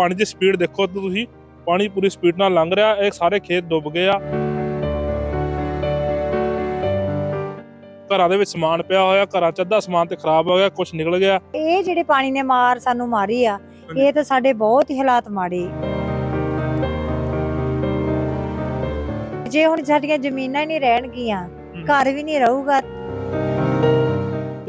ਪਾਣੀ ਦੀ ਸਪੀਡ ਦੇਖੋ ਤੇ ਤੁਸੀਂ ਪਾਣੀ ਪੂਰੀ ਸਪੀਡ ਨਾਲ ਲੰਘ ਰਿਹਾ ਇਹ ਸਾਰੇ ਖੇਤ ਡੁੱਬ ਗਏ ਆ। ਘਰਾਂ ਦੇ ਵਿੱਚ ਸਮਾਨ ਪਿਆ ਹੋਇਆ ਘਰਾਂ ਚ ਅੱਧਾ ਸਮਾਨ ਤੇ ਖਰਾਬ ਹੋ ਗਿਆ ਕੁਝ ਨਿਕਲ ਗਿਆ। ਇਹ ਜਿਹੜੇ ਪਾਣੀ ਨੇ ਮਾਰ ਸਾਨੂੰ ਮਾਰੀ ਆ ਇਹ ਤਾਂ ਸਾਡੇ ਬਹੁਤ ਹੀ ਹਾਲਾਤ ਮਾੜੇ। ਜੇ ਹੁਣ ਸਾਡੀਆਂ ਜ਼ਮੀਨਾਂ ਹੀ ਨਹੀਂ ਰਹਿਣਗੀਆਂ ਘਰ ਵੀ ਨਹੀਂ ਰਹੂਗਾ।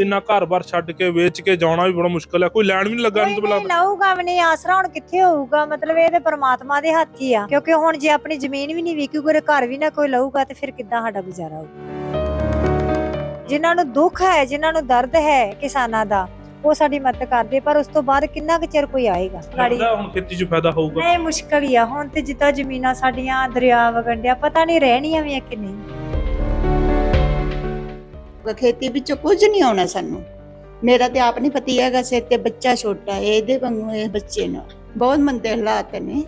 ਇੰਨਾ ਘਰ-ਬਾਰ ਛੱਡ ਕੇ ਵੇਚ ਕੇ ਜਾਣਾ ਵੀ ਬੜਾ ਮੁਸ਼ਕਲ ਹੈ। ਕੋਈ ਲੈਣ ਵੀ ਨਹੀਂ ਲੱਗਾ ਕੋਈ ਨਹੀਂ ਨਹੀਂ ਲਊਗਾ ਵੀ ਨਹੀਂ ਆਸਰਾ ਹੁਣ ਕਿੱਥੇ ਹੋਊਗਾ? ਮਤਲਬ ਇਹ ਤੇ ਪ੍ਰਮਾਤਮਾ ਦੇ ਹੱਥ ਹੀ ਆ। ਕਿਉਂਕਿ ਹੁਣ ਜੇ ਆਪਣੀ ਜ਼ਮੀਨ ਵੀ ਨਹੀਂ ਵਿਕੀ ਕੋਈ ਘਰ ਵੀ ਨਾ ਕੋਈ ਲਊਗਾ ਤੇ ਫਿਰ ਕਿੱਦਾਂ ਸਾਡਾ ਗੁਜ਼ਾਰਾ ਹੋਊਗਾ ਜਿਨ੍ਹਾਂ ਨੂੰ ਦੁੱਖ ਹੈ ਜਿਨ੍ਹਾਂ ਨੂੰ ਦਰਦ ਹੈ ਕਿਸਾਨਾਂ ਦਾ ਉਹ ਸਾਡੀ ਮਦਦ ਕਰਦੇ ਪਰ ਉਸ ਤੋਂ ਬਾਅਦ ਕਿੰਨਾ ਕੁ ਚਿਰ ਕੋਈ ਆਏਗਾ? ਗਾੜੀ ਹੁਣ ਖੇਤੀ 'ਚ ਫਾਇਦਾ ਹੋਊਗਾ। ਨਹੀਂ ਮੁਸ਼ਕਲ ਹੀ ਆ। ਹੁਣ ਤੇ ਜਿੱਦਾਂ ਜ਼ਮੀਨਾਂ ਸਾਡੀਆਂ ਦਰਿਆ ਵਗੰਡਿਆ ਪਤਾ ਨਹੀਂ ਰਹਿਣੀਆਂ ਵੀ ਆ ਕਿ ਨਹੀਂ। ਖੇਤੀ ਵਿੱਚੋਂ ਕੁਝ ਨਹੀਂ ਆਉਣਾ ਸਾਨੂੰ। ਮੇਰਾ ਤੇ ਆਪ ਨਹੀਂ ਪਤੀ ਹੈਗਾ ਸਿਰ ਤੇ ਬੱਚਾ ਛੋਟਾ ਹੈ ਇਹਦੇ ਵਾਂਗੂ ਇਹ ਬੱਚੇ ਨਾਲ ਬਹੁਤ ਮੰਦੇ ਹਾਲਾਤ ਨੇ।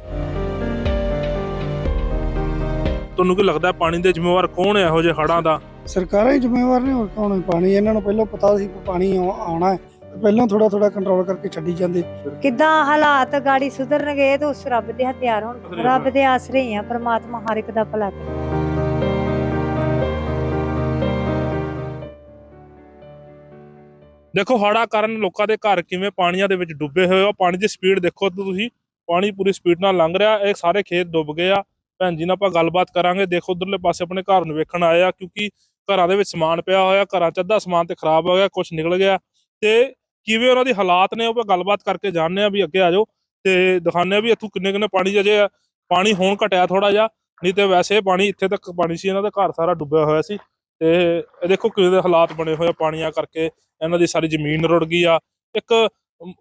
ਤੁਹਾਨੂੰ ਕੀ ਲੱਗਦਾ ਪਾਣੀ ਦੇ ਜ਼ਿੰਮੇਵਾਰ ਕੌਣ ਹੈ ਇਹੋ ਜਿਹੇ ਹੜਾਂ ਦਾ? ਸਰਕਾਰਾਂ ਹੀ ਜ਼ਿੰਮੇਵਾਰ ਨੇ ਹੋਰ ਕੌਣ ਹੈ? ਪਾਣੀ ਇਹਨਾਂ ਨੂੰ ਪਹਿਲਾਂ ਪਤਾ ਸੀ ਕਿ ਪਾਣੀ ਆਉ- ਆਉਣਾ ਹੈ। ਪਹਿਲਾਂ ਥੋੜਾ ਥੋੜਾ ਕੰਟਰੋਲ ਕਰਕੇ ਛੱਡੀ ਜਾਂਦੇ। ਕਿੱਦਾਂ ਹਾਲਾਤ ਗਾੜੀ ਸੁਧਰਨਗੇ ਤੇ ਉਸ ਰੱਬ ਦੇ ਹਥਿਆਰ ਹੁਣ। ਰੱਬ ਦੇ ਆਸਰੇ ਹੀ ਆ ਪ੍ਰਮਾਤਮਾ ਹਰ ਇੱਕ ਦਾ ਭਲਾ ਕਰੇ। ਦੇਖੋ ਹੜ੍ਹਾਂ ਕਾਰਨ ਲੋਕਾਂ ਦੇ ਘਰ ਕਿਵੇਂ ਪਾਣੀਆਂ ਦੇ ਵਿੱਚ ਡੁੱਬੇ ਹੋਏ ਆ। ਪਾਣੀ ਦੀ ਸਪੀਡ ਦੇਖੋ ਤੁਸੀਂ, ਪਾਣੀ ਪੂਰੀ ਸਪੀਡ ਨਾਲ ਲੰਘ ਰਿਹਾ, ਇਹ ਸਾਰੇ ਖੇਤ ਡੁੱਬ ਗਏ ਆ। ਭੈਣ ਜੀ, ਨਾਲ ਆਪਾਂ ਗੱਲਬਾਤ ਕਰਾਂਗੇ। ਦੇਖੋ ਉਧਰਲੇ ਪਾਸੇ ਆਪਣੇ ਘਰ ਨੂੰ ਵੇਖਣ ਆਏ ਆ ਕਿਉਂਕਿ ਘਰਾਂ ਦੇ ਵਿੱਚ ਸਮਾਨ ਪਿਆ ਹੋਇਆ, ਘਰਾਂ ਚ ਅੱਧਾ ਸਮਾਨ ਤੇ ਖਰਾਬ ਹੋ ਗਿਆ ਕੁਝ ਨਿਕਲ ਗਿਆ। ਤੇ ਕਿਵੇਂ ਉਹਨਾਂ ਦੀ ਹਾਲਾਤ ਨੇ ਉਹ ਆਪਾਂ ਗੱਲਬਾਤ ਕਰਕੇ ਜਾਣਦੇ ਆ ਵੀ ਅੱਗੇ ਆ ਜਾਓ ਤੇ ਦਿਖਾਉਂਦੇ ਆ ਵੀ ਇੱਥੋਂ ਕਿੰਨੇ ਕਿੰਨੇ ਪਾਣੀ ਅਜੇ ਆ। ਪਾਣੀ ਹੋਣ ਘਟਿਆ ਥੋੜਾ ਜਿਹਾ, ਨਹੀਂ ਤੇ ਵੈਸੇ ਪਾਣੀ ਇੱਥੇ ਤੱਕ ਪਾਣੀ ਸੀ, ਇਹਨਾਂ ਦਾ ਘਰ ਸਾਰਾ ਡੁੱਬਿਆ ਹੋਇਆ ਸੀ। ਤੇ ਇਹ ਦੇਖੋ ਕਿਵੇਂ ਦੇ ਹਾਲਾਤ ਬਣੇ ਹੋਏ ਆ ਪਾਣੀਆਂ ਕਰਕੇ ਇਹਨਾਂ ਦੀ ਸਾਰੀ ਜ਼ਮੀਨ ਰੁੜ ਗਈ ਆ। ਇੱਕ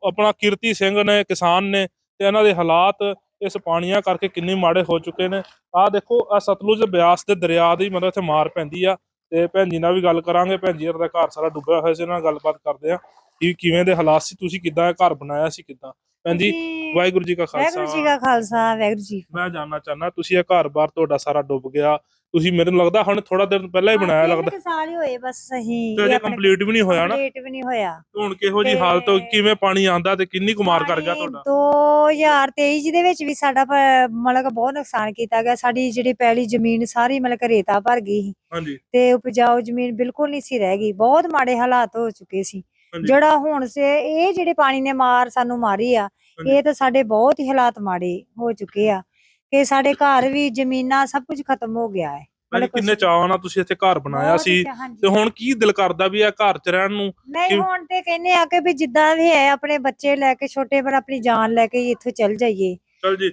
ਆਪਣਾ ਕੀਰਤੀ ਸਿੰਘ ਨੇ ਕਿਸਾਨ ਨੇ ਤੇ ਇਹਨਾਂ ਦੇ ਹਾਲਾਤ ਇਸ ਪਾਣੀਆਂ ਕਰਕੇ ਕਿੰਨੇ ਮਾੜੇ ਹੋ ਚੁੱਕੇ ਨੇ। ਆਹ ਦੇਖੋ ਆ ਸਤਲੁਜ ਬਿਆਸ ਦੇ ਦਰਿਆ ਦੀ ਮਤਲਬ ਇੱਥੇ ਮਾਰ ਪੈਂਦੀ ਆ ਤੇ ਭੈਣ ਜੀ ਨਾਲ ਵੀ ਗੱਲ ਕਰਾਂਗੇ। ਭੈਣ ਜੀ ਦਾ ਘਰ ਸਾਰਾ ਡੁੱਬਿਆ ਹੋਇਆ ਸੀ ਇਹਨਾਂ ਨਾਲ ਗੱਲਬਾਤ ਕਰਦੇ ਆ ਕਿ ਕਿਵੇਂ ਦੇ ਹਾਲਾਤ ਸੀ ਤੁਸੀਂ ਕਿੱਦਾਂ ਇਹ ਘਰ ਬਣਾਇਆ ਸੀ ਕਿੱਦਾਂ? ਭੈਣ ਜੀ ਵਾਹਿਗੁਰੂ ਜੀ ਕਾ ਵਾਹਿਗੁਰੂ ਜੀ ਖਾਲਸਾ ਦਾ ਖਾਲਸਾ ਵਾਹਿਗੁਰੂ ਜੀ ਮੈਂ ਜਾਨਣਾ ਚਾਹਨਾ ਤੁਸੀਂ ਇਹ ਘਰ-ਬਾਰ ਤੁਹਾਡਾ ਸਾਰਾ ਡੁੱਬ ਗਿਆ ਤੁਸੀਂ ਮੈਨੂੰ ਲੱਗਦਾ ਹੁਣ ਥੋੜਾ ਦਿਨ ਪਹਿਲਾਂ ਹੀ ਬਣਾਇਆ ਲੱਗਦਾ। ਸਾਲ ਹੀ ਹੋਏ ਬਸ ਸਹੀ। ਤੇ ਅਜੇ ਕੰਪਲੀਟ ਵੀ ਨਹੀਂ ਹੋਇਆ ਨਾ। ਕੰਪਲੀਟ ਵੀ ਨਹੀਂ ਹੋਇਆ। ਹੁਣ ਕਿਹੋ ਜੀ ਤੇ- ਹਾਲਤ ਹੋ ਕਿਵੇਂ ਪਾਣੀ ਆਂਦਾ ਤੇ ਕਿੰਨੀ ਕੁਮਾਰ ਕਰ ਗਿਆ ਤੁਹਾਡਾ? 2023 ਜਿਹਦੇ ਵਿੱਚ ਵੀ ਸਾਡਾ ਪ- ਮਤਲਬ ਕਿ ਬਹੁਤ ਨੁਕਸਾਨ ਕੀਤਾ ਗਿਆ। ਸਾਡੀ ਜਿਹੜੀ ਪਹਿਲੀ ਜ਼ਮੀਨ ਸਾਰੀ ਮਤਲਬ ਕਿ ਰੇਤਾ ਭਰ ਗਈ ਸੀ। ਹਾਂਜੀ। ਤੇ ਉਪਜਾਊ ਜ਼ਮੀਨ ਬਿਲਕੁਲ ਨਹੀਂ ਸੀ ਰਹਿ ਗਈ। ਬਹੁਤ ਮਾੜੇ ਹਾਲਾਤ ਹੋ ਚੁੱਕੇ ਸੀ। ਹਾਂਜੀ। ਜਿਹੜਾ ਹੁਣ ਸੇ ਇਹ ਜਿਹੜੇ ਪਾਣੀ ਨੇ ਮਾਰ ਸਾਨੂੰ ਮਾਰੀ ਆ ਹਾਂਜੀ। ਇਹ ਤਾਂ ਸਾਡੇ ਬਹੁਤ ਹੀ ਹਾਲਾਤ ਮਾੜੇ ਹੋ ਚੁੱਕੇ ਆ। ਕਿ ਸਾਡੇ ਘਰ ਵੀ ਜ਼ਮੀਨਾਂ ਸਭ ਕੁਝ ਖਤਮ ਹੋ ਗਿਆ ਹੈ ਮਤਲਬ ਕਿੰਨੇ ਚਾਵਾਂ ਨਾਲ ਤੁਸੀਂ ਇੱਥੇ ਘਰ ਬਣਾਇਆ ਸੀ। ਤੇ ਹੁਣ ਕੀ ਦਿਲ ਕਰਦਾ ਵੀ ਇਹ ਘਰ 'ਚ ਰਹਿਣ ਨੂੰ ਨਹੀਂ ਹੁਣ ਤੇ ਕਹਿੰਦੇ ਆ ਕਿ ਵੀ ਜਿੱਦਾਂ ਵੀ ਹੈ ਆਪਣੇ ਬੱਚੇ ਲੈ ਕੇ ਛੋਟੇ ਪਰ ਆਪਣੀ ਜਾਨ ਲੈ ਕੇ ਇੱਥੋਂ ਚੱਲ ਜਾਈਏ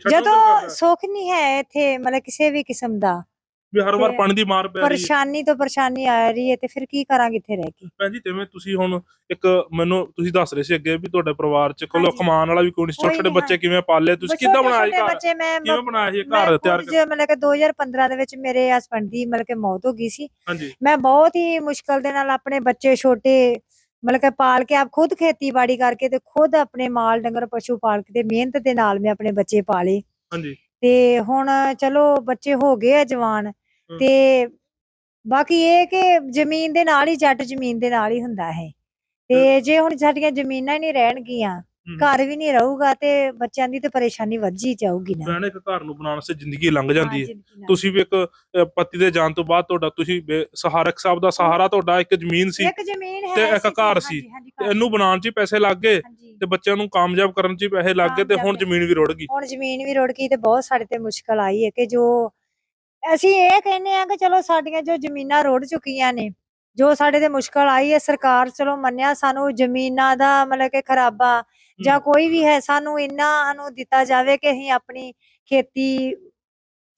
ਜਦੋਂ। ਸੁੱਖ ਨਹੀਂ ਹੈ ਇੱਥੇ ਮਤਲਬ ਕਿਸੇ ਵੀ ਕਿਸਮ ਦਾ ਵੀ ਹਰ ਵਾਰ ਪਾਣੀ ਦੀ ਮਾਰ ਪੈ ਰਹੀ ਹੈ। ਪਰੇਸ਼ਾਨੀ ਤੋਂ ਪਰੇਸ਼ਾਨੀ ਆ ਰਹੀ ਹੈ ਤੇ ਫਿਰ ਕੀ ਕਰਾਂਗੇ ਇੱਥੇ ਰਹਿ ਕੇ? ਭੈਣ ਜੀ ਜਿਵੇਂ ਤੁਸੀਂ ਹੁਣ ਇੱਕ ਮੈਨੂੰ ਤੁਸੀਂ ਦੱਸ ਰਹੇ ਸੀ ਅੱਗੇ ਵੀ ਤੁਹਾਡੇ ਪਰਿਵਾਰ 'ਚ ਕੋਲ ਹਾਂਜੀ। ਕਮਾਉਣ ਵਾਲਾ ਵੀ ਕੋਈ ਨਹੀਂ ਛੋਟੇ ਕੋਈ ਛੋਟੇ ਨਹੀਂ, ਬੱਚੇ ਕਿਵੇਂ ਪਾਲੇ? ਤੁਸੀਂ ਛੋਟੇ- ਕਿੱਦਾਂ ਬਣਾਇਆ ਛੋਟੇ ਘਰ? ਬੱਚੇ ਮੈਂ ਕਿਵੇਂ ਬਣਾਇਆ ਮੈਂ ਘਰ ਤਿਆਰ ਖੁਦ ਜੇ ਮਤਲਬ ਕਿ 2015 ਦੇ ਵਿੱਚ ਮੇਰੇ ਹਸਬੰਡ ਦੀ ਮਤਲਬ ਕਿ ਮੌਤ ਹੋ ਗਈ ਸੀ। ਹਾਂਜੀ। ਮੈਂ ਬਹੁਤ ਹੀ ਮੁਸ਼ਕਲ ਦੇ ਨਾਲ ਆਪਣੇ ਬੱਚੇ ਛੋਟੇ ਮਤਲਬ ਕਿ ਪਾਲ ਕੇ ਆਪ ਖੁਦ ਖੇਤੀਬਾੜੀ ਕਰਕੇ ਤੇ ਖੁਦ ਆਪਣੇ ਮਾਲ ਡੰਗਰ ਪਸ਼ੂ ਪਾਲ ਕੇ ਤੇ ਮਿਹਨਤ ਦੇ ਨਾਲ ਮੈਂ ਆਪਣੇ ਬੱਚੇ ਪਾਲੇ। ਹਾਂਜੀ। ਤੇ ਹੁਣ ਚਲੋ ਬੱਚੇ ਹੋ ਗਏ ਆ ਜਵਾਨ ਤੇ ਬਾਕੀ ਇਹ ਕਿ ਜ਼ਮੀਨ ਦੇ ਨਾਲ ਹੀ ਜੱਟ ਜ਼ਮੀਨ ਦੇ ਨਾਲ ਹੀ ਹੁੰਦਾ ਹੈ। ਤੇ ਜੇ ਹੁਣ ਸਾਡੀਆਂ ਜ਼ਮੀਨਾਂ ਹੀ ਨਹੀਂ ਰਹਿਣਗੀਆਂ ਘਰ ਵੀ ਨਹੀਂ ਰਹੂਗਾ ਤੇ ਬੱਚਿਆਂ ਦੀ ਤੇ ਪਰੇਸ਼ਾਨੀ ਵੱਧੀ ਜਾਊਗੀ ਨਾ। ਭੈਣ ਇੱਕ ਘਰ ਨੂੰ ਬਣਾਉਣ ਸੇ ਜ਼ਿੰਦਗੀ ਲੰਘ ਜਾਂਦੀ ਹਾਂ। ਤੁਸੀਂ ਵੀ ਇੱਕ ਪਤੀ ਦੇ ਜਾਣ ਤੋਂ ਬਾਅਦ ਤੁਹਾਡਾ ਤੁਸੀਂ ਸਹਾਰਕ ਸਾਹਿਬ ਦਾ ਸਹਾਰਾ ਤੁਹਾਡਾ ਇੱਕ ਜ਼ਮੀਨ ਸੀ ਇੱਕ ਜ਼ਮੀਨ ਹੈ ਤੇ ਇੱਕ ਘਰ ਸੀ। ਤੇ ਇਹਨੂੰ ਬਣਾਉਣ 'ਚ ਪੈਸੇ ਲੱਗ ਗਏ। ਤੇ ਬੱਚਿਆਂ ਨੂੰ ਕਾਮਯਾਬ ਕਰਨ 'ਚ ਹੀ ਪੈਸੇ ਲੱਗ ਗਏ ਤੇ ਹੁਣ ਜ਼ਮੀਨ ਵੀ ਰੁੜ ਗਈ। ਹੁਣ ਜ਼ਮੀਨ ਵੀ ਰੁੜ ਗਈ ਤੇ ਬਹੁਤ ਸਾਡੇ ਤੇ ਮੁਸ਼ਕਲ ਆਈ ਹੈ ਕਿ ਜੋ ਅਸੀਂ ਇਹ ਕਹਿੰਦੇ ਆ ਕਿ ਚਲੋ ਸਾਡੀਆਂ ਜੋ ਜ਼ਮੀਨਾਂ ਰੁੜ ਚੁੱਕੀਆਂ ਨੇ ਜੋ ਸਾਡੇ ਤੇ ਮੁਸ਼ਕਲ ਆਈ ਹੈ ਸਰਕਾਰ ਚਲੋ ਮੰਨਿਆ ਸਾਨੂੰ ਜ਼ਮੀਨਾਂ ਦਾ ਮਤਲਬ ਕਿ ਖਰਾਬਾ ਜਾਂ ਕੋਈ ਵੀ ਹੈ ਸਾਨੂੰ ਇੰਨਾ ਸਾਨੂੰ ਦਿੱਤਾ ਜਾਵੇ ਕਿ ਅਸੀਂ ਆਪਣੀ ਖੇਤੀ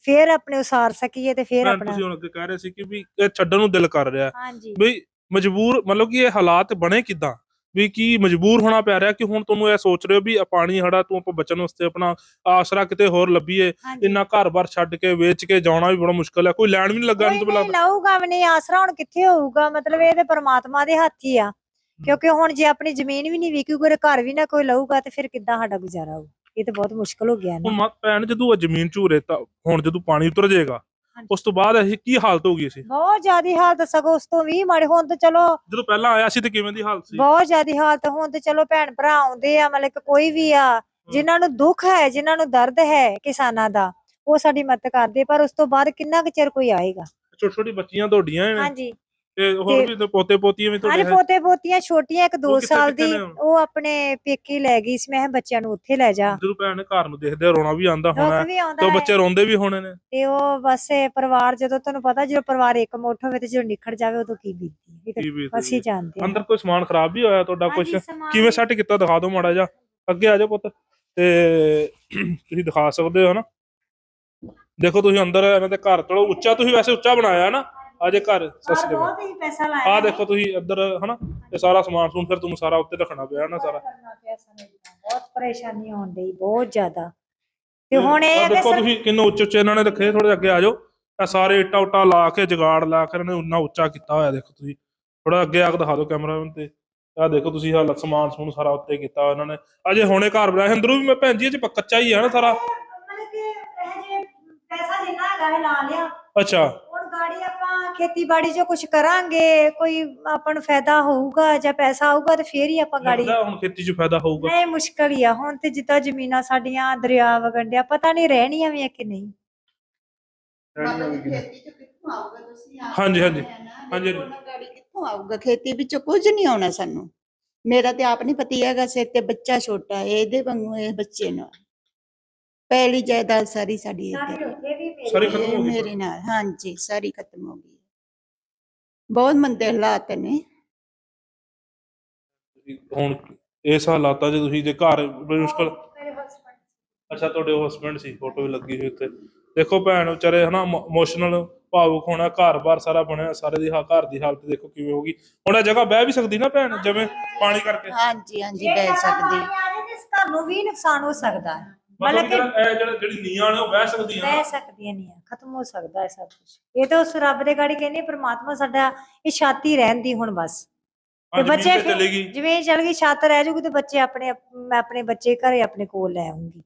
ਫੇਰ ਆਪਣੇ ਉਸਾਰ ਸਕੀਏ ਤੇ ਫੇਰ ਆਪਣਾ ਤੁਸੀਂ ਹੁਣ ਅੱਗੇ ਕਹਿ ਰਹੇ ਸੀ ਕਿ ਵੀ ਇਹ ਛੱਡਣ ਨੂੰ ਦਿਲ ਕਰ ਰਿਹਾ। ਹਾਂਜੀ। ਬਈ ਮਜਬੂਰ ਮਤਲਬ ਕਿ ਇਹ ਹਾਲਾਤ ਬਣੇ ਕਿਦਾਂ? ਵੀ ਕੀ ਮਜਬੂਰ ਹੋਣਾ ਪੈ ਰਿਹਾ ਕਿ ਹੁਣ ਤੁਹਾਨੂੰ ਇਹ ਸੋਚ ਰਹੇ ਹੋ ਵੀ ਪਾਣੀ ਹੜਾ ਤੋਂ ਆਪਾਂ ਬਚਣ ਵਾਸਤੇ ਆਪਣਾ ਆਸਰਾ ਕਿਤੇ ਹੋਰ ਲੱਭੀਏ ਇੰਨਾ ਘਰ-ਬਾਰ ਛੱਡ ਕੇ ਵੇਚ ਕੇ ਜਾਣਾ ਵੀ ਬੜਾ ਮੁਸ਼ਕਲ ਹੈ ਕੋਈ ਲੈਣ ਵੀ ਨਹੀਂ ਲੱਗਾ ਨਹੀਂ ਲੱਗਦਾ ਲਊਗਾ ਵੀ ਨਹੀਂ ਆਸਰਾ ਹੁਣ ਕਿੱਥੇ ਹੋਊਗਾ? ਮਤਲਬ ਇਹ ਤੇ ਪ੍ਰਮਾਤਮਾ ਦੇ ਹੱਥ ਹੀ ਆ। ਕਿਉਂਕਿ ਹੁਣ ਜੇ ਆਪਣੀ ਜ਼ਮੀਨ ਵੀ ਨਹੀਂ ਵਿਕੀ ਕੋਈ ਘਰ ਵੀ ਨਾ ਕੋਈ ਲਊਗਾ ਤੇ ਫਿਰ ਕਿੱਦਾਂ ਸਾਡਾ ਗੁਜ਼ਾਰਾ ਹੋਊ? ਇਹ ਤੇ ਬਹੁਤ ਮੁਸ਼ਕਲ ਹੋ ਗਿਆ ਹੁਣ ਨਾ ਮਤ ਭੈਣ ਜਦੋਂ ਜ਼ਮੀਨ ਝੂਰੇ ਤਾਂ ਹੁਣ ਜਦੋਂ ਪਾਣੀ ਉਤਰ ਜਾਏਗਾ। ਉਸ ਤੋਂ ਬਾਅਦ ਇਹ ਕੀ ਹਾਲਤ ਹੋਗੀ ਸੀ? ਬਹੁਤ ਜ਼ਿਆਦੀ ਹਾਲਤ ਸਗੋਂ ਉਸ ਤੋਂ ਵੀ ਮਾੜੇ ਹੁਣ ਤੇ ਚਲੋ ਜਦੋਂ ਪਹਿਲਾਂ ਆਇਆ ਸੀ ਤੇ ਕਿਵੇਂ ਦੀ ਹਾਲਤ ਸੀ? ਬਹੁਤ ਜ਼ਿਆਦੀ ਹਾਲਤ ਹੁਣ ਤੇ ਚਲੋ ਭੈਣ ਭਰਾ ਆਉਂਦੇ ਆ ਮਤਲਬ ਕਿ ਕੋਈ ਵੀ ਆ ਜਿਨ੍ਹਾਂ ਨੂੰ ਦੁੱਖ ਹੈ ਜਿਨ੍ਹਾਂ ਨੂੰ ਦਰਦ ਹੈ ਕਿਸਾਨਾਂ ਦਾ ਉਹ ਸਾਡੀ ਮਦਦ ਕਰਦੇ ਪਰ ਉਸ ਤੋਂ ਬਾਅਦ ਕਿੰਨਾ ਕੁ ਚਿਰ ਕੋਈ ਆਏਗਾ? ਛੋਟੀ ਛੋਟੀ ਬੱਚੀਆਂ ਤੁਹਾਡੀਆਂ ਨੇ? ਹਾਂਜੀ। ਤੇ ਹੋਰ ਵੀ ਤੇ ਪੋਤੇ ਪੋਤੀਆਂ ਵੀ ਹਾਂਜੀ ਤੁਹਾਡੇ ਹੈ? ਪੋਤੇ ਪੋਤੀਆਂ ਛੋਟੀਆਂ ਇੱਕ 2 ਉਹ ਕਿੱਥੇ- ਸਾਲ ਕਿੱਥੇ ਦੀ ਨੇ? ਹੁਣ? ਉਹ ਆਪਣੇ ਪੇਕੇ ਲੈ ਗਈ ਸੀ। ਮੈਂ ਕਿਹਾ ਬੱਚਿਆਂ ਨੂੰ ਉੱਥੇ ਲੈ ਜਾ। ਜਦੋਂ ਭੈਣ ਘਰ ਨੂੰ ਦੇਖਦੇ ਆ, ਰੋਣਾ ਵੀ ਆਂਦਾ ਹੋਣਾ ਦੁੱਖ ਵੀ ਆਉਂਦਾ ਤੇ ਉਹ ਹੈ। ਬੱਚੇ ਰੋਂਦੇ ਵੀ ਹੋਣੇ ਨੇ। ਤੇ ਉਹ ਬਸ ਇਹ ਪਰਿਵਾਰ ਜਦੋਂ ਤੁਹਾਨੂੰ ਪਤਾ ਜਦੋਂ ਪਰਿਵਾਰ ਇੱਕ ਮੁੱਠ ਹੋਵੇ ਤੇ ਜਦੋਂ ਨਿਖੜ ਜਾਵੇ ਉਦੋਂ ਕੀ ਹੈ? ਇਹ ਤਾਂ ਬੀਤਦੀ ਅਸੀਂ। ਜਾਣਦੇ ਹਾਂ। ਅੰਦਰ ਕੋਈ ਸਮਾਨ ਖਰਾਬ ਵੀ ਹੋਇਆ ਤੁਹਾਡਾ ਕੁਝ ਹਾਂਜੀ, ਸਮਾਨ ਕਿਵੇਂ ਸੈੱਟ ਕੀਤਾ ਦਿਖਾ ਦਿਓ ਮਾੜਾ ਜਿਹਾ। ਅੱਗੇ ਆ ਜਾਓ ਪੁੱਤ। ਤੇ ਤੁਸੀਂ ਦਿਖਾ ਸਕਦੇ ਹੋ ਨਾ। ਦੇਖੋ ਤੁਸੀਂ ਅੰਦਰ ਇਹਨਾਂ ਦੇ ਘਰ ਚਲੋ ਉੱਚਾ ਤੁਸੀਂ ਵੈਸੇ ਉੱਚਾ ਬਣਾਇਆ ਨਾ। ਅਜੇ ਘਰ ਔਰ ਸਸਤੇ ਬਹੁਤ ਹੀ ਪੈਸਾ ਲਾਇਆ ਆ। ਦੇਖੋ ਤੁਸੀਂ ਇੱਧਰ ਹਨਾ ਇਹ ਸਾਰਾ ਸਮਾਨ ਸਮੂਨ ਫਿਰ ਤੁਹਾਨੂੰ ਸਾਰਾ ਉੱਤੇ ਰੱਖਣਾ ਪਿਆ ਨਾ ਸਾਰਾ। ਕਰਨਾ ਪਿਆ ਸਾਨੂੰ ਏਦਾਂ, ਬਹੁਤ ਪਰੇਸ਼ਾਨੀ ਹੋਣ ਡਈ ਬਹੁਤ ਜ਼ਿਆਦਾ। ਤੇ ਹੁਣ ਇਹ ਆਹ ਹੈ ਕਿ ਦੇਖੋ ਸਰ- ਤੁਸੀਂ ਕਿੰਨੇ ਉੱਚੇ ਉੱਚੇ ਇਹਨਾਂ ਨੇ ਰੱਖੇ ਥੋੜੇ ਅੱਗੇ ਆ ਜਾਓ। ਇਹ ਸਾਰੇ ਇੱਟਾਂ ਉੱਟਾਂ ਲਾ ਕੇ ਜਗਾੜ ਲਾ ਕੇ ਇਹਨਾਂ ਨੇ ਉਨਾ ਉੱਚਾ ਕੀਤਾ ਹੋਇਆ ਦੇਖੋ ਤੁਸੀਂ। ਥੋੜਾ ਅੱਗੇ ਆ ਕੇ ਦਿਖਾ ਦਿਓ ਕੈਮਰਾਮੈਨ ਤੇ। ਆਹ ਦੇਖੋ ਤੁਸੀਂ ਹਾਲ ਸਮਾਨ ਸਮੂਨ ਸਾਰਾ ਉੱਤੇ ਕੀਤਾ ਇਹਨਾਂ ਨੇ। ਅਜੇ ਹੁਣੇ ਘਰ ਬਣਾਇਆ। ਅੰਦਰੋਂ ਵੀ ਮੈਂ ਭੈਣ ਜੀ ਇਹ ਚ ਪ- ਕੱਚਾ ਹੀ ਹੈ ਨਾ ਸਾਰਾ। ਮਤਲਬ ਕਿ ਇਹ ਜੇ ਪੈਸਾ ਜਿੰਨਾ ਹੈਗਾ ਇਹ ਲਾ ਲਿਆ। ਅੱਛਾ। ਖੇਤੀਬਾੜੀ 'ਚ ਕੁਝ ਕਰਾਂਗੇ ਕੋਈ ਆਪਾਂ ਨੂੰ ਫਾਇਦਾ ਹੋਊਗਾ ਜਾਂ ਪੈਸਾ ਆਊਗਾ ਤੇ ਫੇਰ ਹੀ ਆਪਾਂ ਗਾੜੀ ਲੱਗਦਾ ਹੁਣ ਖੇਤੀ 'ਚ ਫਾਇਦਾ ਹੋਊਗਾ। ਨਹੀਂ ਮੁਸ਼ਕਲ ਹੀ ਆ। ਹੁਣ ਤੇ ਜਿੱਦਾਂ ਜ਼ਮੀਨਾਂ ਸਾਡੀਆਂ ਦਰਿਆ ਵਗੰਡਿਆ ਪਤਾ ਨਹੀਂ ਰਹਿਣੀਆਂ ਵੀ ਆ ਕਿ ਨਹੀਂ। ਬਾਬਾ ਜੀ ਖੇਤੀ ਚ ਕਿੱਥੋਂ ਆਊਗਾ ਤੁਸੀਂ? ਆਪ ਹਾਂਜੀ, ਹਾਂਜੀ। ਨਾ, ਹਾਂਜੀ, ਦੇਖੋ ਨਾ ਗਾੜੀ ਕਿੱਥੋਂ ਆਊਗਾ? ਖੇਤੀ ਵਿੱਚੋਂ ਕੁਝ ਨਹੀਂ ਆਉਣਾ ਸਾਨੂੰ। ਮੇਰਾ ਤੇ ਆਪ ਨਹੀਂ ਪਤੀ ਹੈਗਾ ਸਿਰ ਤੇ ਬੱਚਾ ਛੋਟਾ ਹੈ ਇਹਦੇ ਵਾਂਗੂ ਇਹ ਬੱਚੇ ਨਾਲ ਪਹਿਲੀ ਜਾਇਦਾਦ ਸਾਰੀ ਸਾਡੀ ਉੱਥੇ ਵੀ ਮੇਰੀ ਸਾਰੀ ਖਤਮ ਹੋ ਗਈ ਮੇਰੇ ਨਾਲ ਹਾਂਜੀ ਸਾਰੀ ਖਤਮ ਹੋ ਗਈ। ਬਹੁਤ ਮੰਦੇ ਹਾਲਾਤ ਨੇ। ਹੁਣ ਇਸ ਹਾਲਾਤਾਂ 'ਚ ਤੁਸੀਂ ਜੇ ਘਰ ਬੜੀ ਮੁਸ਼ਕਲ ਅੱਛਾ ਤੁਹਾਡੇ ਹਸਬੰਡ ਸੀ ਫੋਟੋ ਵੀ ਲੱਗੀ ਹੋਈ ਉੱਤੇ ਦੇਖੋ ਭੈਣ ਵਿਚਾਰੇ ਹਨਾ ਇਮੋਸ਼ਨਲ ਭਾਵੁਕ ਹੋਣਾ ਘਰ-ਬਾਰ ਸਾਰਾ ਬਣਿਆ ਸਾਰੇ ਦੀ ਹਾ ਘਰ ਦੀ ਹਾਲਤ ਦੇਖੋ ਕਿਵੇਂ ਹੋਗੀ ਹੁਣ ਇਹ ਜਗ੍ਹਾ ਬਹਿ ਵੀ ਸਕਦੀ ਨਾ ਭੈਣ ਜਿਵੇਂ ਪਾਣੀ ਕਰਕੇ। ਹਾਂਜੀ ਹਾਂਜੀ ਬਹਿ ਸਕਦੀ। ਪਾਣੀ ਆ ਜਾਏ ਤੇ ਇਸ ਘਰ ਨੂੰ ਵੀ ਨੁਕਸਾਨ ਹੋ ਸਕਦਾ ਹੈ। ਮਤਲਬ ਕਿ ਜਿਹੜਾ ਇਹ ਜਿਹੜਾ ਜਿਹੜੀ ਨੀਆਂ ਨੇ ਉਹ ਬਹਿ ਸਕਦੀਆਂ ਰਹਿ ਸਕਦੀਆਂ ਨਹੀਂ ਆ ਖਤਮ ਹੋ ਸਕਦਾ ਹੈ ਸਭ ਕੁਝ ਇਹ ਤਾਂ ਉਸ ਰੱਬ ਦੇ ਗਾੜੀ ਕਹਿੰਦੇ ਪ੍ਰਮਾਤਮਾ ਸਾਡਾ ਇਹ ਛਾਤੀ ਰਹਿਣ ਦੀ ਹੁਣ ਬਸ। ਤੇ ਬੱਚੇ ਬੱਚੇ ਫਿਰ- ਚਲੇਗੀ। ਜਿਵੇਂ ਚਲ ਗਈ ਛੱਤ ਰਹਿ ਜੂਗੀ ਤੇ ਬੱਚੇ ਆਪਣੇ ਮੈਂ ਆਪਣੇ ਬੱਚੇ ਘਰੇ ਆਪਣੇ ਕੋਲ ਲੈ ਆਉਂਗੀ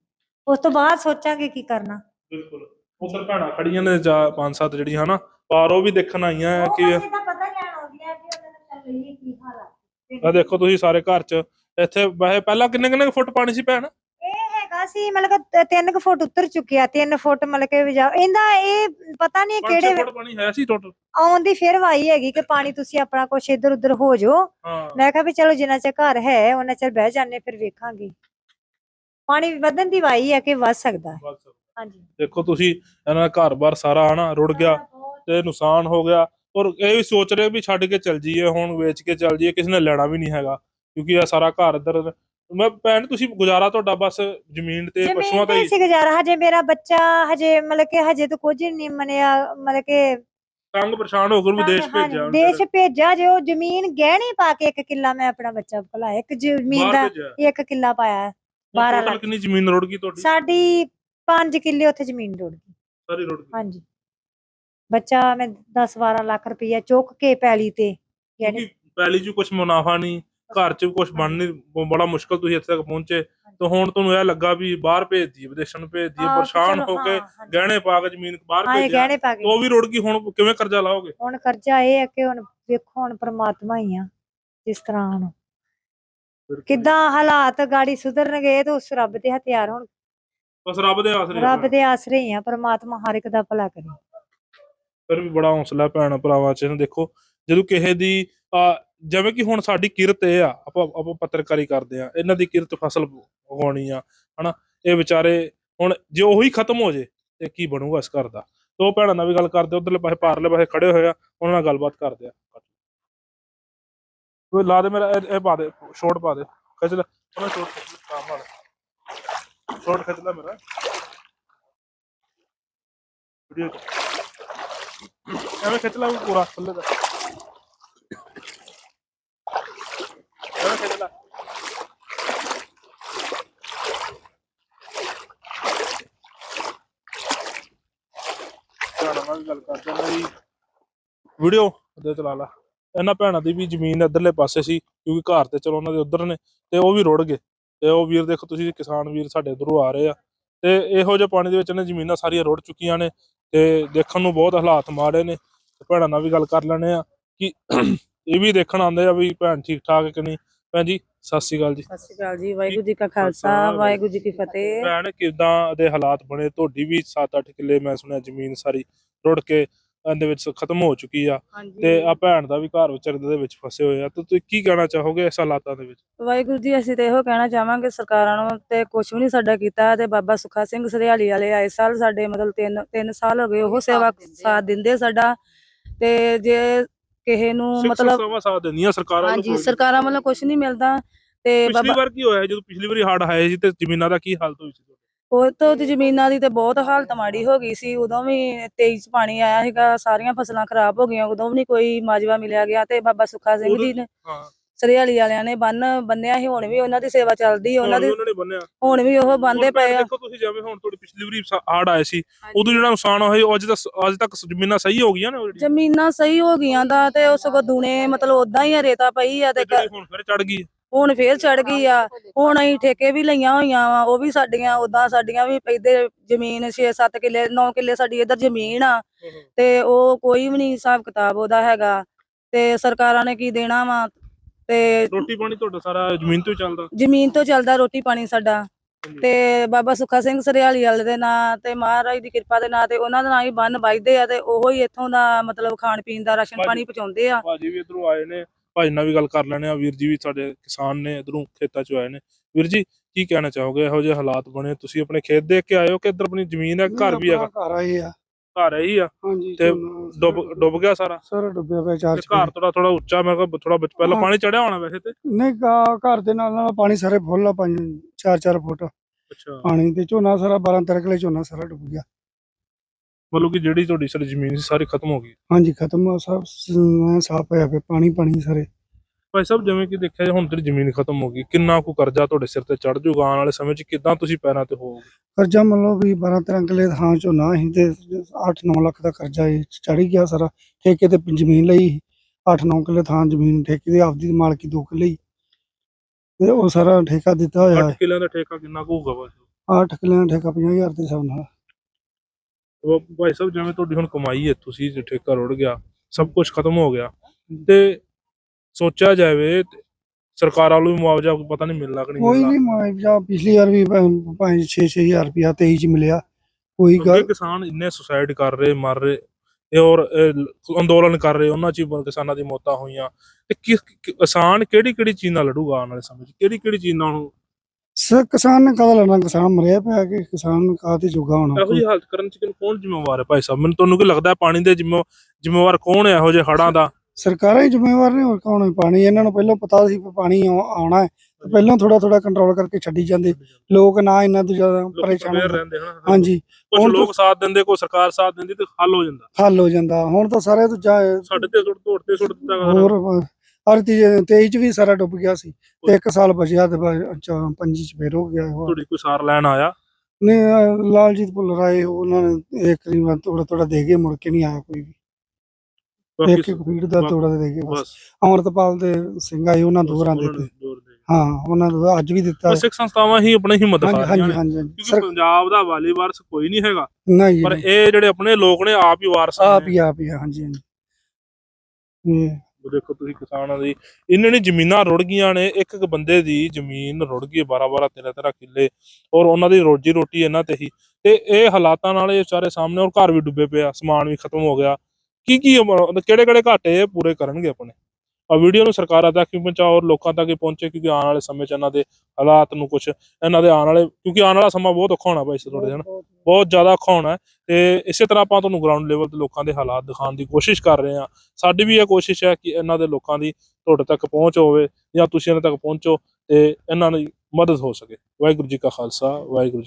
ਉਸ ਤੋਂ ਬਾਅਦ ਸੋਚਾਂਗੇ ਕੀ ਕਰਨਾ। ਬਿਲਕੁਲ। ਉਧਰ ਭੈਣਾਂ ਖੜੀਆਂ ਨੇ ਜਾਂ ਪੰਜ ਸੱਤ ਜਿਹੜੀਆਂ ਹਨਾ ਪਰ ਉਹ ਵੀ ਦੇਖਣ ਆਈਆਂ ਆ ਕਿ ਉਹ ਤਾਂ ਪਤਾ ਲੈਣ ਆਉਂਦੀਆਂ ਕਿ ਉਹਨਾਂ ਦਾ ਚੱਲ ਰਹੀ ਹੈ ਕੀ ਹਾਲ ਆ। ਦੇਖੋ ਤੁਸੀਂ ਸਾਰੇ ਘਰ 'ਚ ਇੱਥੇ ਵੈਸੇ ਪਹਿਲਾਂ ਕਿੰਨੇ ਕਿੰਨੇ ਕੁ ਫੁੱਟ ਪਾਣੀ ਸੀ ਭੈਣ? ਇਹ ਹੈਗਾ ਸੀ ਮਤਲਬ ਕਿ 3 ਫੁੱਟ ਉੱਤਰ ਚੁੱਕਿਆ 3 ਫੁੱਟ ਮਤਲਬ ਕਿ ਵਜਾ ਇਹਦਾ ਇਹ ਪਤਾ ਨਹੀਂ ਕਿਹੜੇ ਫੁੱਟ ਪਾਣੀ ਹੈ ਸੀ ਟੋਟਲ ਆਉਣ ਦੀ ਫਿਰ ਵਾਈ ਹੈਗੀ ਕਿ ਪਾਣੀ ਤੁਸੀਂ ਆਪਣਾ ਕੁਛ ਇੱਧਰ ਉੱਧਰ ਹੋ ਜਾਓ। ਹਾਂ। ਮੈਂ ਕਿਹਾ ਵੀ ਚਲੋ ਜਿੰਨਾ ਚਿਰ ਘਰ ਹੈ ਉਹਨਾਂ ਚਿਰ ਬਹਿ ਜਾਂਦੇ ਫਿਰ ਵੇਖਾਂਗੇ। ਪਾਣੀ ਵਧਣ ਦੀ ਵਾਈ ਹੈ ਕਿ ਵੱਧ ਸਕਦਾ ਹੈ। ਬਸ ਹਾਂਜੀ। ਦੇਖੋ ਤੁਸੀਂ ਇਹਨਾਂ ਦਾ ਘਰ-ਬਾਰ ਸਾਰਾ ਹਨਾ ਰੁੜ ਗਿਆ ਤੇ ਨੁਕਸਾਨ ਹੋ ਗਿਆ। ਔਰ ਇਹ ਵੀ ਸੋਚ ਰਹੇ ਵੀ ਛੱਡ ਕੇ ਚੱਲ ਜਾਈਏ ਹੁਣ ਵੇਚ ਕੇ ਚੱਲ ਜਾਈਏ ਕਿਸੇ ਨੇ ਲੈਣਾ ਵੀ ਨਹੀਂ ਹੈਗਾ। ਕਿਉਂਕਿ ਇਹ ਸਾਰਾ ਘਰ ਇੱਧਰ ਮੈਂ ਭੈਣ ਤੁਸੀਂ ਗੁਜ਼ਾਰਾ ਤੁਹਾਡਾ ਬਸ ਜ਼ਮੀਨ ਤੇ ਪਸ਼ੂਆਂ ਤੇ ਹੀ ਸੀ ਗੁਜ਼ਾਰਾ ਹਜੇ ਮੇਰਾ ਬੱਚਾ ਹਜੇ ਮਤਲਬ ਕਿ ਹਜੇ ਤਾਂ ਕੁਝ ਨਹੀਂ ਮੰਨਿਆ ਮਤਲਬ ਕਿ ਤੰਗ ਪਰੇਸ਼ਾਨ ਹੋ ਕੇ ਵਿਦੇਸ਼ ਭੇਜਿਆ ਦੇਸ਼ ਭੇਜਿਆ ਜੇ ਉਹ ਜ਼ਮੀਨ ਗਹਿਣੀ ਪਾ ਕੇ ਇੱਕ ਕਿੱਲਾ ਮੈਂ ਆਪਣਾ ਬੱਚਾ ਭਲਾਇਆ ਇੱਕ ਜ਼ਮੀਨ ਦਾ ਇੱਕ ਕਿੱਲਾ ਪਾਇਆ 12 12 ਲੱਖ। ਕਿੰਨੀ ਜ਼ਮੀਨ ਰੁੜ ਗਈ ਤੁਹਾਡੀ? ਸਾਡੀ 5 ਕਿੱਲੇ ਉੱਥੇ ਜ਼ਮੀਨ ਰੁੜ ਗਈ। ਸਾਰੀ ਰੁੜ ਗਈ? ਹਾਂਜੀ। ਬੱਚਾ ਮੈਂ 10 12 ਲੱਖ ਰੁਪਈਆ ਚੁੱਕ ਕੇ ਪੈਲੀ ਤੇ ਪਹਿਲੀ ਚ ਕੁਝ ਮੁਨਾਫਾ ਨਹੀਂ ਘਰ ਚ ਕੁਝ ਬਣ ਨਹੀਂ ਬੜਾ ਮੁਸ਼ਕਲ ਤੁਸੀਂ ਇੱਥੇ ਤੱਕ ਪਹੁੰਚੇ। ਤੇ ਹੁਣ ਤੁਹਾਨੂੰ ਇਹ ਲੱਗਾ ਵੀ ਬਾਹਰ ਭੇਜ ਦਈਏ ਵਿਦੇਸ਼ਾਂ ਨੂੰ ਭੇਜ ਦਈਏ ਹਾਂ, ਪਰੇਸ਼ਾਨ ਚਲੋ, ਹੋ ਕੇ ਹਾਂ। ਗਹਿਣੇ ਪਾ ਕੇ ਜ਼ਮੀਨ ਬਾਹਰ ਹਾਂ ਇਹ ਭੇਜਿਆ। ਗਹਿਣੇ ਪਾ ਕੇ ਉਹ ਵੀ ਰੁੜ ਗਈ ਹੁਣ ਕਿਵੇਂ ਕਰਜ਼ਾ ਲਾਓਗੇ? ਹੁਣ ਕਰਜ਼ਾ ਇਹ ਹੈ ਕਿ ਹੁਣ ਵੇਖੋ ਹੁਣ ਪ੍ਰਮਾਤਮਾ ਹੀ ਆ ਜਿਸ ਤਰ੍ਹਾਂ ਹੁਣ। ਕਿੱਦਾਂ ਹਾਲਾਤ ਗਾੜੀ ਸੁਧਰਨਗੇ ਤੇ ਉਸ ਰੱਬ ਦੇ ਹਥਿਆਰ ਹੁਣ। ਬਸ ਰੱਬ ਦੇ ਆਸਰੇ ਰੱਬ ਦੇ ਆਸਰੇ ਹੀ ਆ ਪ੍ਰਮਾਤਮਾ ਹਰ ਇੱਕ ਦਾ ਭਲਾ ਕਰੇ। ਫਿਰ ਵੀ ਬੜਾ ਹੌਸਲਾ ਭੈਣ ਭਰਾਵਾਂ ਚ ਇਹਨੂੰ ਦੇਖੋ। ਜਦੋਂ ਕਿਸੇ ਦੀ ਜਿਵੇਂ ਕਿ ਹੁਣ ਸਾਡੀ ਕਿਰਤ ਇਹ ਆ, ਆਪਾਂ ਆਪਾਂ ਪੱਤਰਕਾਰੀ ਕਰਦੇ ਆ ਇਹਨਾਂ ਦੀ ਕਿਰਤ ਫਸਲ ਉਗਾਉਣੀ ਆ, ਹਨਾ, ਇਹ ਵਿਚਾਰੇ ਹੁਣ ਜੇ ਉਹੀ ਖਤਮ ਹੋ ਜੇ, ਤੇ ਕੀ ਬਣੂਗਾ ਇਸ ਘਰ ਦਾ? ਤੇ ਉਹ ਭੈਣਾਂ ਨਾਲ ਵੀ ਗੱਲ ਕਰਦੇ ਉਧਰਲੇ ਪਾਸੇ ਪਾਰਲੇ ਪਾਸੇ ਖੜੇ ਹੋਏ ਆ, ਉਹਨਾਂ ਨਾਲ ਗੱਲਬਾਤ ਕਰਦੇ ਆ। ਕੋਈ ਲਾ ਦੇ ਮੇਰਾ, ਇਹ ਇਹ ਪਾ ਦੇ ਸ਼ੋਰਟ ਪਾ ਦੇ, ਖਿੱਚ ਲੈ, ਉਹਨਾਂ ਸ਼ੋਰਟ ਕੰਮ ਨਾਲ ਸ਼ੋਰਟ ਖਿੱਚ ਲੈ ਮੇਰਾ। ਵੀਡੀਓ ਐਵੇਂ ਖਿੱਚ ਲਾ ਵੀ ਪੂਰਾ, ਥੱਲੇ ਦਾ ਐਵੇਂ ਖਿੱਚ ਲਾ ਭੈਣਾਂ ਨਾਲ ਵੀ ਗੱਲ ਕਰਦੇ ਆ ਮੇਰੀ ਵੀਡੀਓ ਦੇ ਚਲਾ ਲਾ। ਇਹਨਾਂ ਭੈਣਾਂ ਦੀ ਵੀ ਜ਼ਮੀਨ ਇੱਧਰਲੇ ਪਾਸੇ ਸੀ ਕਿਉਂਕਿ ਘਰ ਤੇ ਚਲੋ ਉਹਨਾਂ ਦੇ ਉਧਰ ਨੇ ਤੇ ਉਹ ਵੀ ਰੁੜ ਗਏ। ਤੇ ਉਹ ਵੀਰ ਦੇਖੋ ਤੁਸੀਂ ਕਿਸਾਨ ਵੀਰ ਸਾਡੇ ਉਧਰੋਂ ਆ ਰਹੇ ਆ। ਤੇ ਇਹੋ ਜਿਹੇ ਪਾਣੀ ਦੇ ਵਿੱਚ ਨੇ ਜ਼ਮੀਨਾਂ ਸਾਰੀਆਂ ਰੁੜ ਚੁੱਕੀਆਂ ਨੇ ਤੇ ਦੇਖਣ ਨੂੰ ਬਹੁਤ ਹਾਲਾਤ ਮਾੜੇ ਨੇ। ਤੇ ਭੈਣਾਂ ਨਾਲ ਵੀ ਗੱਲ ਕਰ ਲੈਣੇ ਆ ਕਿ ਇਹ ਵੀ ਦੇਖਣ ਆਉਂਦੇ ਆ ਵੀ ਭੈਣ ਠੀਕ ਠਾਕ ਕਿ ਨਹੀਂ। ਭੈਣ ਜੀ ਸਤਿ ਸ਼੍ਰੀ ਅਕਾਲ ਜੀ। ਸਤਿ ਸ਼੍ਰੀ ਅਕਾਲ ਜੀ ਵਾਹਿਗੁਰੂ ਜੀ ਕਾ ਖਾਲਸਾ ਵਾਹਿਗੁਰੂ ਜੀ ਕੀ ਫਤਿਹ। ਭੈਣ ਕਿਦਾਂ ਦੇ ਹਾਲਾਤ ਬਣੇ? ਤੁਹਾਡੀ ਵੀ 7-8 ਕਿੱਲੇ ਮੈਂ ਸੁਣਿਆ ਜ਼ਮੀਨ ਸਾਰੀ। ਰੁੜ ਕੇ ਇਹਦੇ ਵਿੱਚ ਖਤਮ ਹੋ ਚੁੱਕੀ ਆ ਤੇ ਆ ਭੈਣ ਦਾ ਵੀ ਘਰ ਵਿਚਾਰੇ ਦੇ ਵਿੱਚ ਫਸੇ ਹੋਏ ਆ। ਤੇ ਤੁਸੀਂ ਕੀ ਕਹਿਣਾ ਚਾਹੋਗੇ ਇਸ ਹਾਲਾਤਾਂ ਦੇ ਵਿੱਚ? ਵਾਹਿਗੁਰੂ ਜੀ ਅਸੀਂ ਤੇ ਇਹੋ ਕਹਿਣਾ ਚਾਹਾਂਗੇ ਸਰਕਾਰਾਂ ਨੂੰ ਤੇ ਕੁਝ ਵੀ ਨਹੀਂ ਸਾਡਾ ਕੀਤਾ ਤੇ ਬਾਬਾ ਸੁੱਖਾ ਸਿੰਘ ਸਰਿਆਲੀ ਵਾਲੇ ਆਏ ਸਾਲ ਸਾਡੇ ਮਤਲਬ 3 3 ਸਾਲ ਹੋ ਗਏ ਉਹ ਸੇਵਾ ਸਾਥ ਦਿੰਦੇ ਸਾਡਾ ਤੇ ਜੇ ਕਿਸੇ ਨੂੰ ਮਤਲਬ ਸੰਸਥਾਵਾਂ ਸਾਥ ਦਿੰਦੀਆਂ ਸਰਕਾਰਾਂ ਨੂੰ ਹਾਂਜੀ ਸਰਕਾਰਾਂ ਵੱਲੋਂ ਕੁਝ ਨਹੀਂ ਮਿਲਦਾ ਤੇ ਪਿਛਲੀ ਵਾਰ ਕੀ ਹੋਇਆ ਜਦੋਂ ਪਿਛਲੀ ਵਾਰੀ ਹੜ੍ਹ ਆਏ ਸੀ ਤੇ ਜ਼ਮੀਨਾਂ ਦਾ ਕੀ ਹਾਲਤ ਹੋਈ ਸੀ? ਉਹ ਤੋਂ ਤੇ ਜ਼ਮੀਨਾਂ ਦੀ ਤੇ ਬਹੁਤ ਹਾਲਤ ਮਾੜੀ ਹੋ ਗਈ ਸੀ ਉਦੋਂ ਵੀ 23 ਚ ਪਾਣੀ ਆਇਆ ਸੀਗਾ ਸਾਰੀਆਂ ਫਸਲਾਂ ਖਰਾਬ ਹੋ ਗਈਆਂ ਉਦੋਂ ਵੀ ਨਹੀਂ ਕੋਈ ਮਾਜਵਾ ਮਿਲਿਆ ਗਿਆ ਤੇ ਬਾਬਾ ਸੁੱਖਾ ਸਿੰਘ ਜੀ ਨੇ ਹਾਂ। ਸਰਿਆਲੀ ਵਾਲਿਆਂ ਨੇ ਬੰਨ ਬੰਨਿਆ ਸੀ ਹੁਣ ਵੀ ਉਹਨਾਂ ਦੀ ਸੇਵਾ ਚੱਲਦੀ ਉਹਨਾਂ ਦੀ ਉਹਨਾਂ ਨੇ ਬੰਨਿਆ। ਹੁਣ ਵੀ ਉਹ ਬੰਦੇ ਪਏ ਆ। ਦੇਖੋ ਤੁਸੀਂ ਜਿਵੇਂ ਹੁਣ ਤੁਹਾਡੀ ਪਿਛਲੀ ਵਾਰੀ ਹੜ੍ਹ ਆਏ ਸੀ ਉਦੋਂ ਜਿਹੜਾ ਨੁਕਸਾਨ ਹੋਇਆ ਅੱਜ ਤੱਕ ਅੱਜ ਤੱਕ ਜ਼ਮੀਨਾਂ ਸਹੀ ਹੋ ਗਈਆਂ ਨੇ ਜ਼ਮੀਨਾਂ ਸਹੀ ਹੋ ਗਈਆਂ ਦਾ ਤੇ ਉਹ ਸਗੋਂ ਦੁਨੇ ਮਤਲਬ ਉਦਾਂ ਹੀ ਰੇਤਾ ਪਈ ਆ ਤੇ ਹੁਣ ਫਿਰ ਚੜ ਗਈ। ਹੁਣ ਫੇਰ ਚੜ ਗਈ ਆ। ਹੁਣ ਅਸੀਂ ਠੇਕੇ ਵੀ ਲਈਆਂ ਹੋਈਆਂ ਵਾ ਉਹ ਵੀ ਸਾਡੀਆਂ ਉਦਾਂ ਸਾਡੀਆਂ ਵੀ ਪੈਦੇ ਜ਼ਮੀਨ 6-7 ਕਿੱਲੇ 9 ਕਿੱਲੇ ਸਾਡੀ ਇਧਰ ਜ਼ਮੀਨ ਆ। ਤੇ ਉਹ ਕੋਈ ਵੀ ਨਹੀਂ ਹਿਸਾਬ ਕਿਤਾਬ ਉਹਦਾ ਹੈਗਾ। ਤੇ ਸਰਕਾਰਾਂ ਨੇ ਕੀ ਦੇਣਾ ਵਾ? ਤੇ ਰੋਟੀ ਪਾਣੀ ਤੁਹਾਡਾ ਸਾਰਾ ਜ਼ਮੀਨ ਤੋਂ ਚੱਲਦਾ? ਜ਼ਮੀਨ ਤੋਂ ਚੱਲਦਾ ਰੋਟੀ ਪਾਣੀ ਸਾਡਾ। ਤੇ ਬਾਬਾ ਸੁੱਖਾ ਸਿੰਘ ਸਰਿਆਲੀ ਵਾਲੇ ਦੇ ਨਾਂ ਤੇ ਮਹਾਰਾਜ ਦੀ ਕਿਰਪਾ ਦੇ ਨਾਂ ਤੇ ਉਹਨਾਂ ਦੇ ਨਾਂ ਹੀ ਬੰਨ ਵੱਜਦੇ ਆ ਤੇ ਉਹੋ ਹੀ ਇੱਥੋਂ ਦਾ ਮਤਲਬ ਖਾਣ ਪੀਣ ਦਾ ਰਾਸ਼ਨ ਪਾਣੀ ਪਹੁੰਚਾਉਂਦੇ ਆ। ਭਾਜੀ ਵੀ ਇਧਰੋਂ ਆਏ ਨੇ। ਭਾਜੀ ਨਾਲ ਵੀ ਗੱਲ ਕਰ ਲੈਣੇ ਆ ਵੀਰ ਜੀ ਵੀ ਸਾਡੇ ਕਿਸਾਨ ਨੇ ਇਧਰੋਂ ਖੇਤਾਂ ਚੋਂ ਆਏ ਨੇ। ਵੀਰ ਜੀ ਕੀ ਕਹਿਣਾ ਚਾਹੋਗੇ? ਇਹੋ ਜਿਹੇ ਹਾਲਾਤ ਬਣੇ। ਤੁਸੀਂ ਆਪਣੇ ਖੇਤ ਦੇਖ ਕੇ ਆਏ ਹੋ ਕਿ ਇੱਧਰ ਆਪਣੀ ਜ਼ਮੀਨ ਹੈ? ਘਰ ਵੀ ਹੈਗਾ। ਘਰ ਆਏ ਆ। ਘਰ ਹੈ ਹੀ ਆ। ਹਾਂਜੀ ਤੇ ਡੁੱਬ ਡੁੱਬ ਗਿਆ ਸਾਰਾ? ਸਾਰਾ ਡੁੱਬਿਆ ਪਿਆ ਚਾਰ ਤੇ ਘਰ ਥੋੜਾ ਥੋੜਾ ਉੱਚਾ ਮੈਂ ਕਿਹਾ ਥੋੜਾ ਪਹਿਲਾਂ ਹਾਂ। ਪਾਣੀ ਚੜਿਆ ਹੋਣਾ ਵੈਸੇ ਤੇ? ਨਹੀਂ ਘਰ ਦੇ ਨਾਲ ਨਾਲ ਪਾਣੀ ਸਾਰੇ ਫੁੱਲ ਆ ਪੰਜ 4-4 ਫੁੱਟ। ਅੱਛਾ। ਪਾਣੀ ਤੇ ਝੋਨਾ ਸਾਰਾ 12-13 ਕਿਲੇ ਝੋਨਾ ਸਾਰਾ ਡੁੱਬ ਗਿਆ। ਮਤਲਬ ਕਿ ਜਿਹੜੀ ਤੁਹਾਡੀ ਸਾਰੀ ਜ਼ਮੀਨ ਸੀ ਸਾਰੀ ਖਤਮ ਹੋ ਗਈ? ਹਾਂਜੀ ਖਤਮ ਆ ਸਭ ਸ- ਸਾਫ਼ ਹੋਇਆ ਪਿਆ ਪਾਣੀ ਪਾਣੀ ਸਾਰੇ। ਭਾਈ ਸਾਹਿਬ ਜਿਵੇਂ ਕਿ ਦੇਖਿਆ ਹੁਣ ਤੇਰੀ ਜ਼ਮੀਨ ਖਤਮ ਹੋ ਗਈ ਕਿੰਨਾ ਕੁ ਕਰਜ਼ਾ ਤੁਹਾਡੇ ਸਿਰ ਤੇ ਚੜ ਜਾਊਗਾ ਆਉਣ ਵਾਲੇ ਸਮੇਂ 'ਚ? ਕਿੱਦਾਂ ਤੁਸੀਂ ਪੈਰਾਂ ਤੇ ਹੋਵੋਗੇ? ਕਰਜ਼ਾ ਮੰਨ ਲਓ ਵੀ 12-13 ਕਿਲੇ ਥਾਂ ਝੋਨਾ ਸੀ ਤੇ 8-9 ਲੱਖ ਦਾ ਕਰਜ਼ਾ ਇਹ ਚੜ ਹੀ ਗਿਆ ਸਾਰਾ। ਠੇਕੇ ਤੇ ਜ਼ਮੀਨ ਲਈ 8-9 ਕਿਲੇ ਥਾਂ ਜ਼ਮੀਨ ਠੇਕੇ ਦੀ ਆਪਦੀ ਮਾਲਕੀ 2 ਕਿਲੇ ਹੀ। ਤੇ ਉਹ ਸਾਰਾ ਠੇਕਾ ਦਿੱਤਾ ਹੋਇਆ 8 ਕਿੱਲਿਆਂ ਦਾ ਠੇਕਾ ਕਿੰਨਾ ਕੁ ਹੋਊਗਾ ਭਾਈ 8 ਕਿਲਿਆਂ ਦਾ ਠੇਕਾ 50000 ਦੇ ਹਿਸਾਬ ਨਾਲ। ਭਾਈ ਸਾਹਿਬ ਜਿਵੇਂ ਤੁਹਾਡੀ ਹੁਣ ਕਮਾਈ ਹੈ ਤੁਸੀਂ ਜੇ ਠੇਕਾ ਰੁੜ ਗਿਆ ਸਭ ਕੁਝ ਖਤਮ ਹੋ ਗਿਆ। ਤੇ ਸੋਚਿਆ ਜਾਵੇ ਸਰਕਾਰਾਂ ਵੱਲੋਂ ਵੀ ਮੁਆਵਜ਼ਾ ਕੋਈ ਪਤਾ ਨਹੀਂ ਮਿਲਣਾ ਕਿ ਨਹੀਂ ਕੋਈ ਮਿਲਣਾ ਨਹੀਂ ਮੁਆਵਜ਼ਾ ਪਿਛਲੀ ਵਾਰ ਵੀ 5-6-6000 ਰੁਪਇਆ 23 ਚ ਮਿਲਿਆ। ਕੋਈ ਗੱਲ ਕਿਸਾਨ ਇੰਨੇ ਸੁਸਾਇਡ ਕਰ ਰਹੇ ਮਰ ਰਹੇ ਇਹ ਔਰ ਇਹ ਅੰਦੋਲਨ ਕਰ ਰਹੇ ਉਹਨਾਂ ਚ ਹੀ ਕਿਸਾਨਾਂ ਦੀ ਮੌਤਾਂ ਹੋਈਆਂ। ਤੇ ਕਿ- ਕਿਸਾਨ ਕਿਹੜੀ ਕਿਹੜੀ ਚੀਜ਼ ਨਾਲ ਲੜੂਗਾ ਆਉਣ ਵਾਲੇ ਸਮੇਂ 'ਚ? ਕਿਹੜੀ ਕਿਹੜੀ ਚੀਜ਼ ਨਾਲ ਉਹਨੂੰ ਸ ਕਿਸਾਨ ਨੇ ਕਦਾ ਲੜਨਾ ਕਿਸਾਨ ਮਰਿਆ ਪਿਆ ਕਿ ਕਿਸਾਨ ਕਾਹਤੇ ਜੋਗਾ ਹੋਣਾ? ਇਹੋ ਜਿਹੀ ਹਾਲਤ ਕਰਨ 'ਚ ਕੌਣ ਜ਼ਿੰਮੇਵਾਰ ਹੈ ਭਾਈ ਸਾਹਿਬ? ਮੈਨੂੰ ਤੁਹਾਨੂੰ ਕੀ ਲੱਗਦਾ ਹੈ ਪਾਣੀ ਦੇ ਜ਼ਿੰਮੇ ਜ਼ਿੰਮੇਵਾਰ ਕੌਣ ਹੈ ਇਹੋ ਜਿਹੇ ਹੜਾਂ ਦਾ? ਸਰਕਾਰਾਂ ਹੀ ਜ਼ਿੰਮੇਵਾਰ ਨੇ ਹੋਰ ਕੌਣ ਹੈ ਪਾਣੀ? ਇਹਨਾਂ ਨੂੰ ਪਹਿਲਾਂ ਪਤਾ ਸੀ ਪਾਣੀ ਆਉ- ਆਉਣਾ ਹੈ। ਤੇ ਪਹਿਲਾਂ ਥੋੜਾ ਥੋੜਾ ਕੰਟਰੋਲ ਕਰਕੇ ਛੱਡੀ ਜਾਂਦੇ। ਲੋਕ ਨਾ ਇਹਨਾਂ ਤੋਂ ਜ਼ਿਆਦਾ ਲੋਕ ਪਰੇਸ਼ਾਨ ਹੁੰਦੇ। ਰਹਿੰਦੇ ਹਨ। ਹਾਂਜੀ। ਕੁਝ ਹੁਣ ਲੋਕ ਸਾਥ ਦਿੰਦੇ ਕੋਈ ਸਰਕਾਰ ਸਾਥ ਦਿੰਦੀ ਤੇ ਹੱਲ ਹੋ ਜਾਂਦਾ। ਹੱਲ ਹੋ ਜਾਂਦਾ। ਹੁਣ ਤਾਂ ਸਾਰੇ ਤੋਂ ਜਾ- ਸਾਡੇ ਤੇ ਸੁੱਟ ਤੋੜ ਤੇ ਸੁੱਟ ਦਿੱਤਾ। ਗਾ। ਹੋਰ ਹਰ ਤੀਜੇ 23 ਚ ਵੀ ਸਾਰਾ ਡੁੱਬ ਗਿਆ ਸੀ ਤੇ ਇੱਕ ਸਾਲ ਬਚਿਆ ਤੇ ਚ ਪੰਜੀ ਚ ਫੇਰ ਹੋ ਗਿਆ ਉਹ ਤੁਹਾਡੀ ਕੋਈ ਸਾਰ ਲੈਣ ਆਇਆ? ਨੇ ਅਹ ਲਾਲਜੀਤ ਭੁੱਲਰ ਆਏ ਉਹਨਾਂ ਨੇ ਇੱਕ ਵਾਰ ਥੋੜਾ ਥੋੜਾ ਦੇ ਕੇ ਮੁੜ ਕੇ ਨਹੀਂ ਆਇਆ ਕੋਈ ਵੀ। ਬਾਕੀ ਇੱਕ ਇੱਕ ਫੀਡ ਦਾ ਬਾ- ਥੋੜਾ ਦੇ ਕੇ ਬਸ। ਬਸ। ਅਮਰਤਪਾਲ ਦੇ ਸਿੰਘ ਆਏ ਉਹਨਾਂ ਦੋਹਰਾਂ ਦੇ ਹਾਂ ਉਹਨਾਂ ਦਾ ਅੱਜ ਵੀ ਦਿੱਤਾ। ਬਸ ਸਿੱਖ ਸੰਸਥਾਵਾਂ ਹੀ ਆਪਣੀ ਹਿੰਮਤ ਹਾਂਜੀ ਦਿਖਾ ਹਾਂਜੀ ਰਹੀਆਂ ਨੇ। ਹਾਂਜੀ ਹਾਂਜੀ। ਕਿਉਂਕਿ ਸਰ ਪੰਜਾਬ ਦਾ ਵਾਲੀ ਵਾਰਸ ਕੋਈ ਨਹੀਂ ਹੈਗਾ। ਨਹੀਂ ਪਰ ਇਹ ਜਿਹੜੇ ਆਪਣੇ ਲੋਕ ਨੇ ਆਪ ਹੀ ਵਾਰਸ ਆਪ ਨੇ। ਹੀ ਆਪ ਹੀ ਹਾਂਜੀ ਹਾਂਜੀ। ਇਹ ਉਹ ਦੇਖੋ ਤੁਸੀਂ ਕਿਸਾਨਾਂ ਦੀ ਇਹਨਾਂ ਨੇ ਜ਼ਮੀਨਾਂ ਰੁੜ ਗਈਆਂ ਨੇ, ਇੱਕ ਇੱਕ ਬੰਦੇ ਦੀ ਜ਼ਮੀਨ ਰੁੜ ਗਈ 12 12 13 13 ਕਿੱਲੇ, ਔਰ ਉਹਨਾਂ ਦੀ ਰੋਜੀ ਰੋਟੀ ਇਹਨਾਂ ਤੇ ਹੀ। ਤੇ ਇਹ ਹਾਲਾਤਾਂ ਨਾਲ ਇਹ ਵਿਚਾਰੇ ਸਾਹਮਣੇ, ਔਰ ਘਰ ਵੀ ਡੁੱਬੇ ਪਿਆ ਸਮਾਨ ਵੀ ਖਤਮ ਹੋ ਗਿਆ। ਕੀ ਕੀ ਕਿਹੜੇ ਕਿਹੜੇ ਘਾਟੇ ਇਹ ਪੂਰੇ ਕਰਨਗੇ ਆਪਣੇ? ਆ ਵੀਡੀਓ ਨੂੰ ਸਰਕਾਰਾਂ ਤੱਕ ਵੀ ਪਹੁੰਚਾਓ ਔਰ ਲੋਕਾਂ ਤੱਕ ਵੀ ਪਹੁੰਚੇ ਕਿਉਂਕਿ ਆਉਣ ਵਾਲੇ ਸਮੇਂ 'ਚ ਇਹਨਾਂ ਦੇ ਹਾਲਾਤ ਨੂੰ ਕੁਝ ਇਹਨਾਂ ਦੇ ਆਉਣ ਵਾਲੇ ਕਿਉਂਕਿ ਆਉਣ ਵਾਲਾ ਸਮਾਂ ਬਹੁਤ ਔਖਾ ਹੋਣਾ ਭਾਈ ਥੋੜੇ ਦਿਨ ਬਹੁਤ ਜ਼ਿਆਦਾ ਔਖਾ ਹੋਣਾ ਤੇ ਇਸੇ ਤਰ੍ਹਾਂ ਆਪਾਂ ਤੁਹਾਨੂੰ ਗਰਾਊਂਡ ਲੈਵਲ ਤੇ ਲੋਕਾਂ ਦੇ ਹਾਲਾਤ ਦਿਖਾਉਣ ਦੀ ਕੋਸ਼ਿਸ਼ ਕਰ ਰਹੇ ਹਾਂ। ਸਾਡੀ ਵੀ ਇਹ ਕੋਸ਼ਿਸ਼ ਹੈ ਕਿ ਇਹਨਾਂ ਦੇ ਲੋਕਾਂ ਦੀ ਤੁਹਾਡੇ ਤੱਕ ਪਹੁੰਚ ਹੋਵੇ ਜਾਂ ਤੁਸੀਂ ਇਹਨਾਂ ਤੱਕ ਪਹੁੰਚੋ ਤੇ ਇਹਨਾਂ ਦੀ ਮਦਦ ਹੋ ਸਕੇ। ਵਾਹਿਗੁਰੂ ਜੀ ਕਾ ਖਾਲਸਾ ਵਾਹਿਗੁਰੂ ਜੀ